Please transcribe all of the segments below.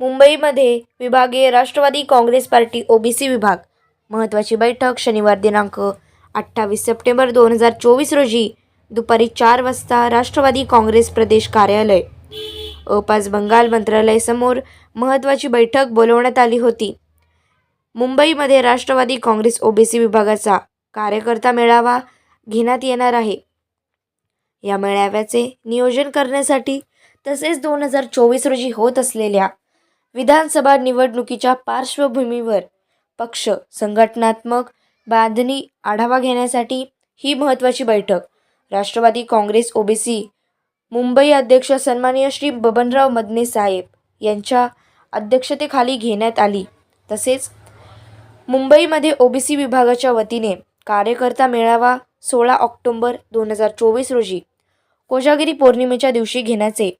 मुंबईमध्ये विभागीय Rashtrawadi Congress party OBC विभाग. महत्त्वाची बैठक शनिवार दिनांक अठ्ठावीस सप्टेंबर दोन हजार चोवीस रोजी दुपारी चार वाजता राष्ट्रवादी काँग्रेस प्रदेश कार्यालय. अ पाच बंगाल मंत्रालयासमोर महत्त्वाची बैठक बोलवण्यात आली होती. मुंबईमध्ये राष्ट्रवादी काँग्रेस ओबीसी विभागाचा कार्यकर्ता मेळावा घेण्यात येणार आहे. या मेळाव्याचे नियोजन करण्यासाठी तसेच दोन हजार चोवीस रोजी होत असलेल्या विधानसभा निवडणुकीच्या पार्श्वभूमीवर पक्ष संघटनात्मक बांधणी आढावा घेण्यासाठी ही महत्त्वाची बैठक. राष्ट्रवादी काँग्रेस ओबीसी मुंबई अध्यक्ष सन्माननीय श्री बबनराव मदने साहेब यांच्या अध्यक्षतेखाली घेण्यात आली. तसेच मुंबईमध्ये ओबीसी विभागाच्या वतीने कार्यकर्ता मेळावा सोळा ऑक्टोंबर दोन हजार चोवीस रोजी कोजागिरी पौर्णिमेच्या दिवशी घेण्याचे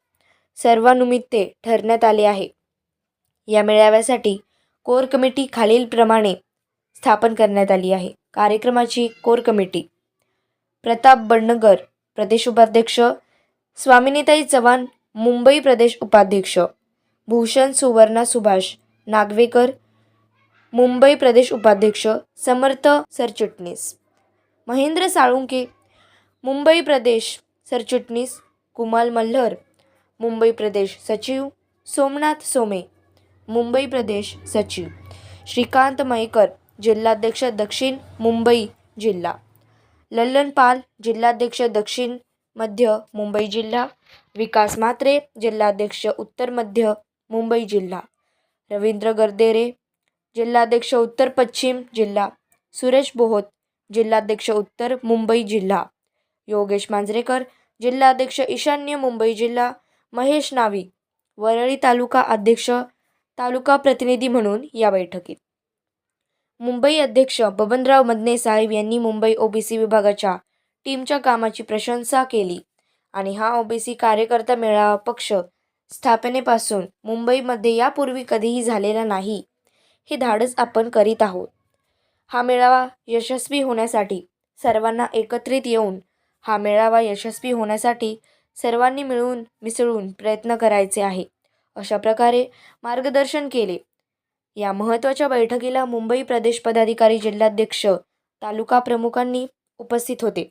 सर्वानुमित्ते ठरण्यात आले आहे. या मेळाव्यासाठी कोर कमिटी खालीलप्रमाणे स्थापन करण्यात आली आहे. कार्यक्रमाची कोर कमिटी. प्रताप बडनगर प्रदेश उपाध्यक्ष. स्वामिनीताई चव्हाण मुंबई प्रदेश उपाध्यक्ष. भूषण सुवर्णा सुभाष नागवेकर मुंबई प्रदेश उपाध्यक्ष. समर्थ सरचिटणीस. महेंद्र साळुंके मुंबई प्रदेश सरचिटणीस. कुमाल मल्हर मुंबई प्रदेश सचिव. सोमनाथ सोमे. मुंबई प्रदेश सचिव. श्रीकांत मयेकर जिल्हाध्यक्ष दक्षिण मुंबई जिल्हा. लल्लन पाल जिल्हाध्यक्ष दक्षिण मध्य मुंबई जिल्हा. विकास म्हात्रे जिल्हाध्यक्ष उत्तर मध्य मुंबई जिल्हा. रवींद्र गर्देरे जिल्हाध्यक्ष उत्तर पश्चिम जिल्हा. सुरेश बोहोत जिल्हाध्यक्ष उत्तर मुंबई जिल्हा. योगेश मांजरेकर जिल्हाध्यक्ष ईशान्य मुंबई जिल्हा. महेश नावी वरळी तालुका अध्यक्ष तालुका प्रतिनिधी म्हणून या बैठकीत. मुंबई अध्यक्ष बबनराव मदने साहेब यांनी मुंबई ओबीसी विभागाच्या टीमच्या कामाची प्रशंसा केली आणि हा ओबीसी कार्यकर्ता मेळावा पक्ष स्थापनेपासून मुंबईमध्ये यापूर्वी कधीही झालेला नाही हे धाडस आपण करीत आहोत. हा मेळावा यशस्वी होण्यासाठी सर्वांना एकत्रित येऊन हा मेळावा यशस्वी होण्यासाठी सर्वांनी मिळून मिसळून प्रयत्न करायचे आहे. अशा प्रकारे मार्गदर्शन केले. या महत्त्वाच्या बैठकीला मुंबई प्रदेश पदाधिकारी जिल्हाध्यक्ष तालुका प्रमुखांनी उपस्थित होते.